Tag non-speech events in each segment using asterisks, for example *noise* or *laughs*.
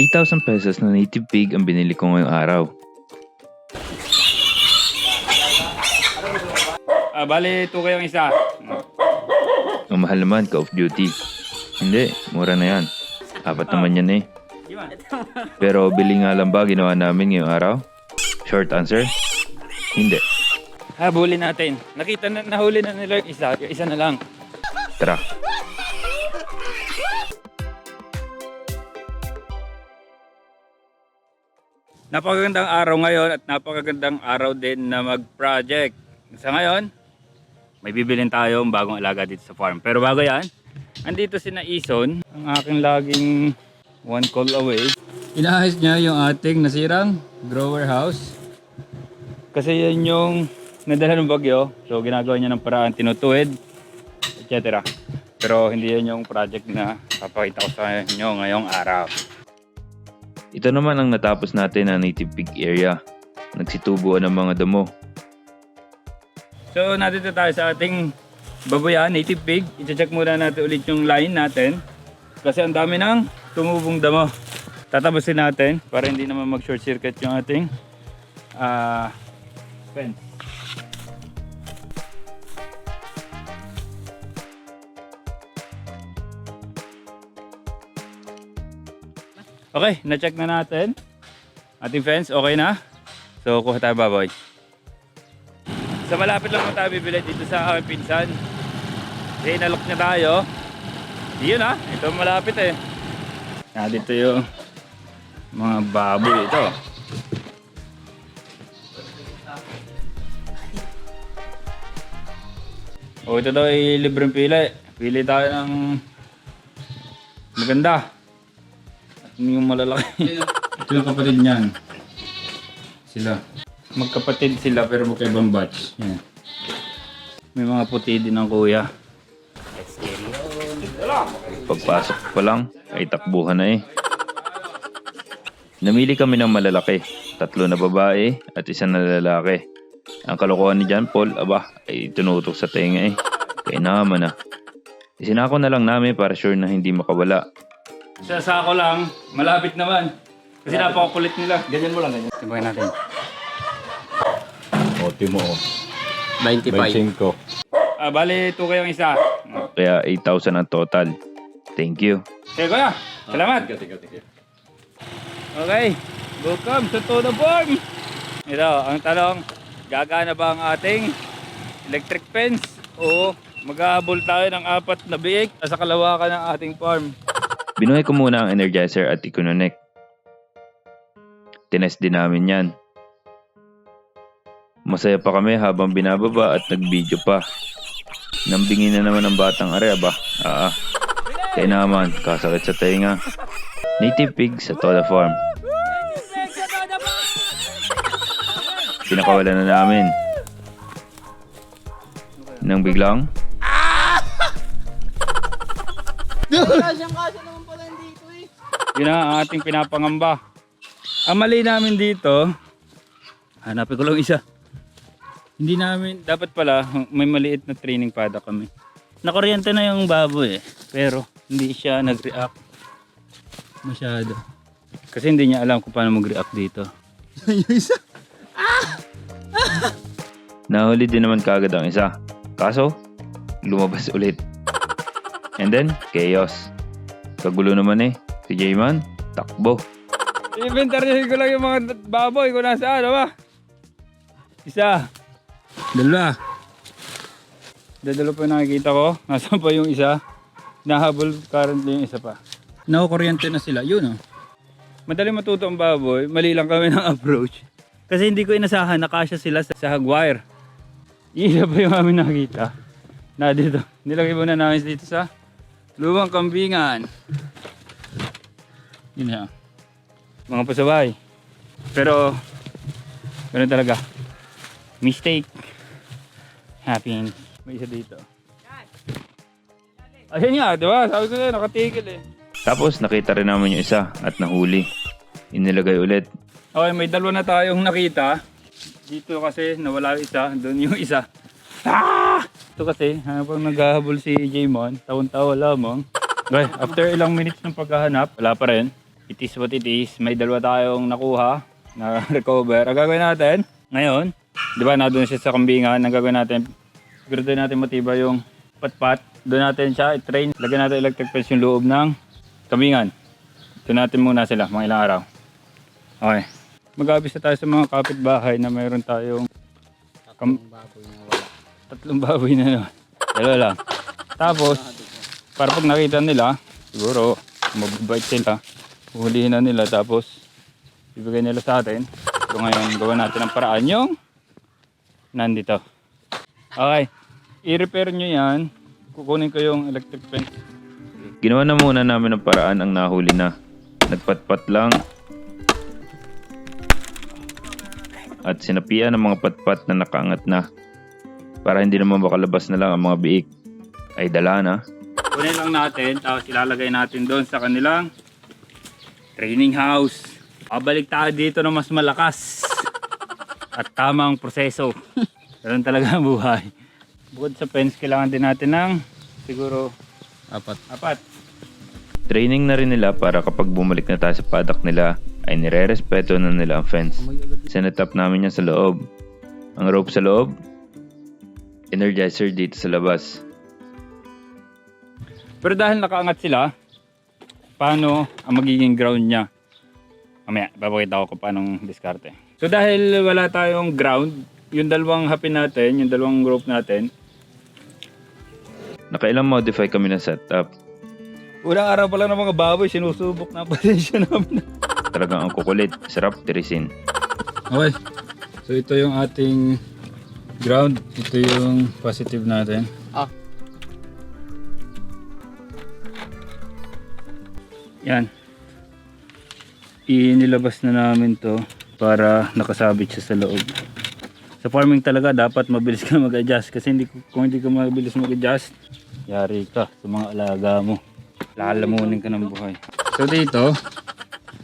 8,000 pesos na native pig ang binili ko ngayong araw. Ah, bali, 2 kayong isa. Ang mahal naman, Call of Duty. Hindi, mura na yan. Apat naman yan eh. Pero bili nga lang ba ginawa namin ngayong araw? Short answer? Hindi. Habulin natin. Nakita na, nahuli na nila yung isa. Yung isa na lang. Tara. Napakagandang araw ngayon at napakagandang araw din na mag-project. Sa ngayon, may bibilin tayong bagong alaga dito sa farm. Pero bago yan, andito si na Ison, ang aking laging one call away. Inaayos niya yung ating nasirang grower house. Kasi yan yung nadala ng bagyo. So ginagawa niya ng paraan, tinutuwid, etc. Pero hindi yan yung project na papakita ko sa inyo ngayong araw. Ito naman ang natapos natin na native pig area. Nagsitubuan ng mga damo. So, nandito tayo sa ating baboyan, native pig. I-check muna natin ulit yung line natin. Kasi ang dami ng tumubong damo. Tatabasin natin para hindi naman mag-short circuit yung ating ah fence. Okay, na-check na natin. Ating fence, okay na. So, kuha tayo baboy. Sa malapit lang tayo bibili dito sa aming pinsan. Inalok niya tayo. Yun ah, ito malapit eh. Ah, dito yung mga baboy ito. O ito daw ay libreng pili. Pili tayo ng maganda. Yung malalaki. *laughs* ito yung kapatid niyan. Sila. Magkapatid sila pero magkaibang batch. Yan. May mga puti din ng kuya. Pagpasok pa lang, ay takbuhan na eh. Namili kami ng malalaki. Tatlo na babae at isa na lalaki. Ang kalokohan ni John Paul, aba, ay tunutok sa tenga eh. Kaya naman na. Isinako na lang namin para sure na hindi makawala. Sa sako lang, malapit naman. Kasi napakakulit nila. Ganyan mo lang, ganyan. Timbangin natin. O, timo o. 95. 25. Ah, bali, 2 kayong isa. Kaya 8,000 ang total. Thank you. Sige kuya, salamat. Tika, tika, tika. Okay, welcome sa Todo Farm. Ito, ang tanong, gagana ba ang ating electric fence o maghahabol tayo ng apat na biik sa kalawakan ng ating farm? Binuhay ko muna ang energizer at ikononek. Tinest din namin yan. Masaya pa kami habang binababa at nag-video pa. Nambingin na naman ang batang are ba? Ah, ah. Kaya naman, kasakit sa tenga. Native pig sa Tola Farm. Pinakawalan na namin. Nang biglang, *laughs* Yun na ang ating pinapangamba. Ang mali namin dito, hanapin ko lang isa. Hindi namin, dapat pala, may maliit na training pada kami. Nakuryente na yung baboy eh, pero hindi siya nag-react masyado. Kasi hindi niya alam kung paano mag-react dito. Nahuli din naman kagad ang isa. Kaso, lumabas ulit. And then, chaos. Kagulo naman eh. Si J-Man, takbo. Inventaryohin ko lang yung mga baboy kung nasaan, ano ba? Isa. Dalawa. Dadalo pa yung nakikita ko. *laughs* Nasaan pa yung isa? Nahabol currently yung isa pa. Nakukuryente na sila. Yun oh. Madali matuto ang baboy. Mali lang kami *laughs* ng approach. Kasi hindi ko inasahan nakasya sila sa, sa hagwire. Isa pa yung amin nakita. Na dito. Nilagay muna namin dito sa lumang kambingan. Yun na. Mga pasabay. Pero, ganun talaga. Mistake. Happens. May isa dito. Ayun nga, di ba? Sabi ko na, nakatigil eh. Tapos nakita rin namin yung isa at nahuli. Inilagay ulit. Okay, may dalawa na tayong nakita. Dito kasi nawala yung isa, doon yung isa. Ah! Ito kasi, habang naghahabol si Jaymon, taon-tawa lamang. Okay, after ilang minutes ng paghahanap, wala pa rin. It is what it is. May dalawa tayong nakuha na *laughs* recover. Ang gagawin natin ngayon, di ba nandun siya sa kambingan, ang gagawin natin, siguro doon natin matibay yung patpat. Doon natin siya i-train. Lagyan natin electric fence yung loob ng kambingan. Doon natin muna sila mga ilang araw. Okay. Mag-abis na tayo sa mga kapitbahay na mayroon tayong kam- tatlong baboy na naman. Dalawa lang. Tapos, para pag nakita nila, siguro, mababait sila. Huhulihin na nila tapos, ibigay nila sa atin. So ngayon, gawa natin ang paraan yung nandito. Okay. I-repair nyo yan. Kukunin ko yung electric fence. Ginawa na muna namin ng paraan ang nahuli na. Nagpatpat lang. At sinapian ng mga patpat na nakaangat na. Para hindi naman makalabas na lang ang mga biik. Ay dala na. Kunin lang natin, tapos ilalagay natin doon sa kanilang training house. Pabalik tayo dito na mas malakas *laughs* at tamang proseso. Ganun talaga ang buhay. Bukod sa fence, kailangan din natin ng siguro Apat. apat. Training na rin nila para kapag bumalik na tayo sa paddock nila ay nire-respeto na nila ang fence. Sinetap namin yan sa loob. Ang rope sa loob, energizer dito sa labas. Pero dahil nakaangat sila, paano ang magiging ground niya? Mamaya, babakita ko kung paano diskarte. So dahil wala tayong ground, yung dalawang happy natin, yung dalawang rope natin, Nakailang modify kami ng setup. Unang araw pa lang ng mga baboy, sinusubok na pasensya namin. *laughs* Talagang ang kukulit, sarap tirisin. Okay. So ito yung ating ground. Ito yung positive natin. Ah. Yan. Inilabas na namin to para nakasabit siya sa loob. Sa farming talaga dapat mabilis ka *laughs* mag-adjust kasi hindi, kung hindi ka mabilis mag-adjust, yari ka sa mga alaga mo. Lalamunin ka ng buhay. So dito,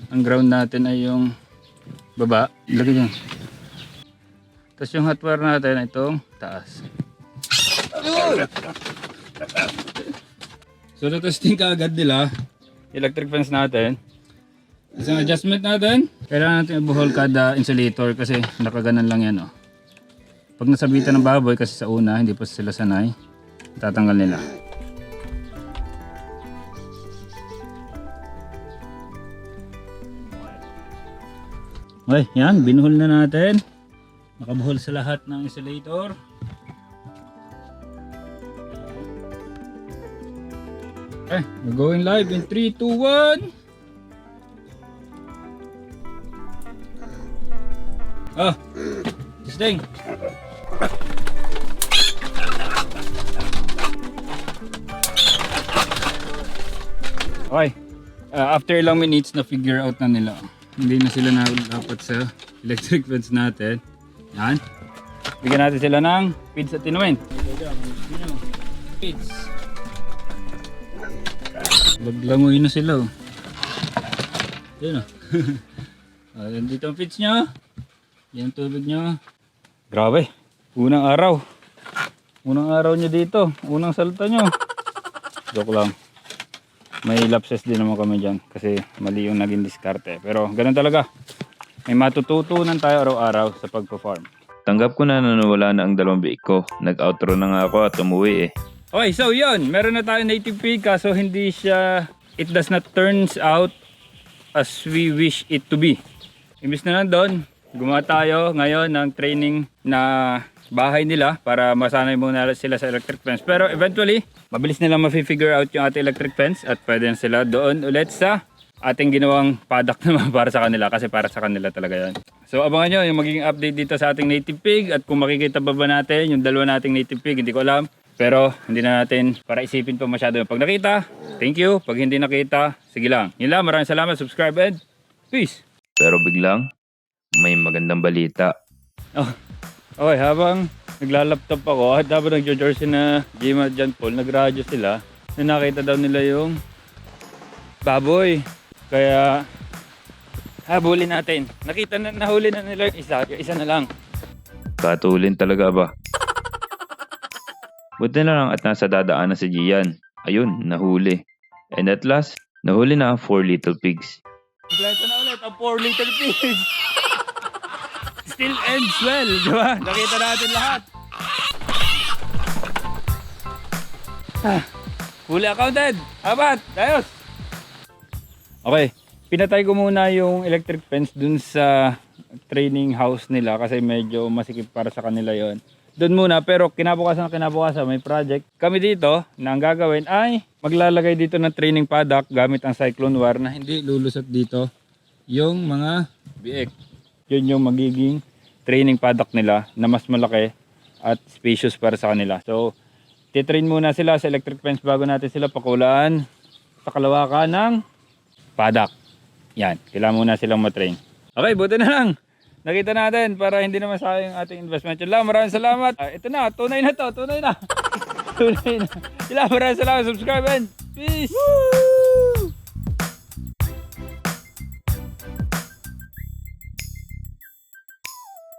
ang ground natin ay yung baba. Lagay dyan. Tapos yung hot wire natin ay itong taas. So natesting ka agad nila. Electric fence natin. Isang adjustment natin. Kailangan natin ibuhol kada insulator kasi nakaganan lang yan oh. Pag nasabitan ng baboy kasi sa una hindi pa sila sanay, tatanggal nila. Okay, yan, binuhol na natin. Nakabuhol sa lahat ng insulator. Okay, we're going live in 3, 2, 1. Ah, testing. Okay. Uh, after ilang minutes na figure out na nila. Hindi na sila dapat sa electric *laughs* fence natin. Yan. Bigyan natin sila ng feeds at tinuin. Feeds. Baglangoy na sila oh. Yan oh. *laughs* Ah, yan dito ang feeds nyo. Yan ang tubig nyo. Grabe. Unang araw. Unang araw nyo dito. Unang salta nyo. *laughs* Joke lang. May lapses din naman kami dyan kasi mali yung naging diskarte. Pero ganun talaga. May matututunan tayo araw-araw sa pagpo-farm. Tanggap ko na na nawala na ang dalawang biik ko. Nag-outro na nga ako at umuwi eh. Okay, so yun. Meron na tayo native pig kaso hindi siya, it does not turns out as we wish it to be. Imbis na nandun, gumawa tayo ngayon ng training na bahay nila para masanay muna sila sa electric fence. Pero eventually, mabilis nila ma-figure out yung ating electric fence at pwede na sila doon ulit sa ating ginawang paddock *laughs* naman para sa kanila kasi para sa kanila talaga yan. So abangan nyo yung magiging update dito sa ating native pig at kung makikita ba ba natin yung dalawa nating native pig, hindi ko alam. Pero hindi na natin para isipin pa masyado. Pag nakita, thank you. Pag hindi nakita, sige lang. Yun lang, maraming salamat, subscribe and peace! Pero biglang, may magandang balita. Oh, okay, habang naglalaptop ako at habang nagjo-jersey na Jim at John Paul, nagradyo sila na nakita daw nila yung baboy. Kaya habulin natin. Nakita na nahuli na nila yung isa, yung isa na lang. Katulin talaga ba? Buti na lang at nasa dadaanan si Gian. Ayun, nahuli. And at last, nahuli na ang four little pigs. Kompleto na ulit ang 4 little fish. *laughs* Still ends well, di ba? Nakita natin lahat. Ah, fully accounted. Apat, ayos. Okay, pinatay ko muna yung electric fence dun sa training house nila kasi medyo masikip para sa kanila yon. Doon muna, pero kinabukasan kinabukasan may project. Kami dito, na ang gagawin ay maglalagay dito ng training paddock gamit ang cyclone wire na hindi lulusot dito yung mga biik. Yun yung magiging training paddock nila na mas malaki at spacious para sa kanila. So, titrain muna sila sa electric fence bago natin sila pakulaan sa kalawakan ng paddock. Yan, kailangan muna silang matrain. Okay, buti na lang. Nakita natin para hindi naman sayang ang ating investment. Yun lang, maraming salamat. Ah, ito na, tunay na to, tunay na. *laughs* tunay na. Yun lang, maraming salamat. Subscribe and peace!